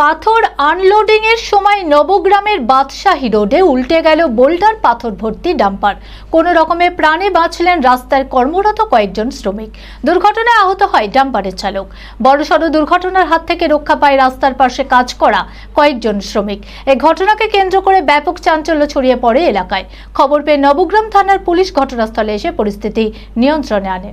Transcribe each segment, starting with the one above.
পাথর আনলোডিং এর সময় নবগ্রামের বাদশাহী রোডে উল্টে গেল বোল্ডার পাথর ভর্তি ডাম্পার। কোনো রকমে প্রাণে বাঁচলেন রাস্তায় কর্মরত কয়েকজন শ্রমিক। দুর্ঘটনায় আহত হয় ডাম্পারের চালক। বড়সড় দুর্ঘটনার হাত থেকে রক্ষা পায় রাস্তার পাশে কাজ করা কয়েকজন শ্রমিক। এই ঘটনাকে কেন্দ্র করে ব্যাপক চাঞ্চল্য ছড়িয়ে পড়ে এলাকায়। খবর পেয়ে নবগ্রাম থানার পুলিশ ঘটনাস্থলে এসে পরিস্থিতি নিয়ন্ত্রণে আনে।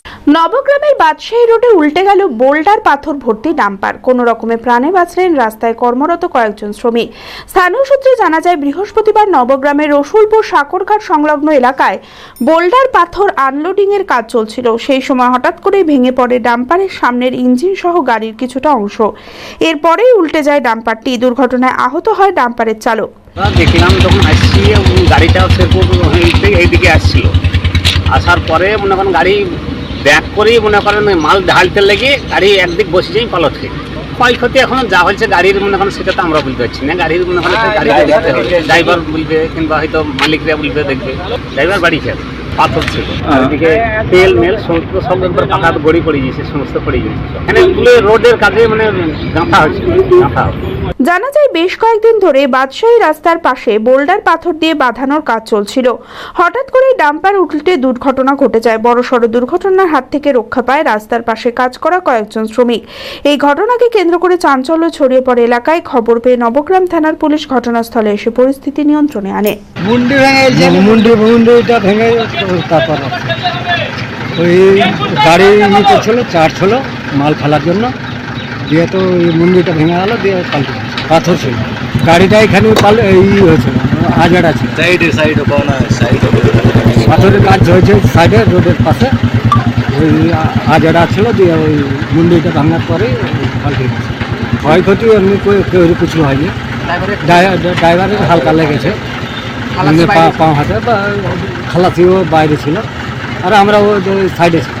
নবগ্রামের বাদশাহী রোডে উল্টে গেল বোল্ডার পাথর ভর্তি ডাম্পার। কোনো রকমে প্রাণে বাঁচলেন রাস্তায় কর্মরত কয়েকজন শ্রমিক। স্থানীয় সূত্রে জানা যায়, বৃহস্পতিবার নবগ্রামের রসুলপুর সাকরঘাট সংলগ্ন এলাকায় বোল্ডার পাথর আনলোডিং এর কাজ চলছিল। সেই সময় হঠাৎ করেই ভেঙে পড়ে ডাম্পারের সামনের ইঞ্জিন সহ গাড়ির কিছুটা অংশ। এরপরেই উল্টে যায় ডাম্পারটি। দুর্ঘটনায় আহত হয় ডাম্পারের চালক। দেখলাম আসছি গাড়িটা এইদিকে আসছিল। আসার পরে মনে করেন গাড়ি ব্যাক করেই মনে করেন মাল ঢালতে লেগে গাড়ি একদিক বসে যাই পালট খেয়ে। ক্ষয়ক্ষতি এখন যা হয়েছে গাড়ির মনে করেন সেটা তো আমরা বলতে পারছি না। গাড়ির মনে করেন গাড়িতে দেখতে হবে। ড্রাইভার বলবে কিংবা হয়তো মালিকরা বলবে দেখবে। ড্রাইভার বাড়ি খেয়ে পাথর ছিল। আর এদিকে তেল মেল সমস্ত সব একবার গড়ি পড়ে গিয়েছে সমস্ত পড়ে গিয়েছে। এখানে রোডের কাজে মানে গাঁথা হচ্ছে গাঁথা জানা যায় বেশ কয়েকদিন ধরে বাদশাহী রাস্তার পাশে বোল্ডার পাথর দিয়ে বাঁধানোর কাজ চলছিল। হঠাৎ করে ডাম্পার উল্টে দুর্ঘটনা ঘটে যায়। বড়সড় দুর্ঘটনার হাত থেকে রক্ষা পায় রাস্তার পাশে কাজ করা কয়েকজন শ্রমিক। এই ঘটনাকে কেন্দ্র করে চাঞ্চল্য ছড়িয়ে পড়ে এলাকায়। খবর পেয়ে নবগ্রাম থানার পুলিশ ঘটনাস্থলে এসে পরিস্থিতি নিয়ন্ত্রণে আনে। মুন্ডি ভেঙে গেছে। মুন্ডি মুন্ডিটা ভেঙে তারপর ওই গাড়ি নিতে ছিল চার ছিল মাল ফেলার জন্য। দিয়ে তো মুন্ডিটা ভেঙে গেল দিয়ে পাল্টে। পাথর ছিল। গাড়িটা এখানে পাল এই হয়েছিল আজাড়া ছিল সাইডে সাইডে সাইডে পাথরের কাজ হয়েছে সাইডে রোডের পাশে। ওই আজাড়া ছিল দিয়ে ওই মুন্ডিটা ভাঙার পরে পাল্টে গেছে। ক্ষয়ক্ষতি এমনি কেউ- কিছু হয়নি। ড্রাই- ড্রাইভারের হালকা লেগেছে। পা- হাতে বা খালাসিও বাইরে ছিল। আর আমরা ওই সাইডে ছিলাম।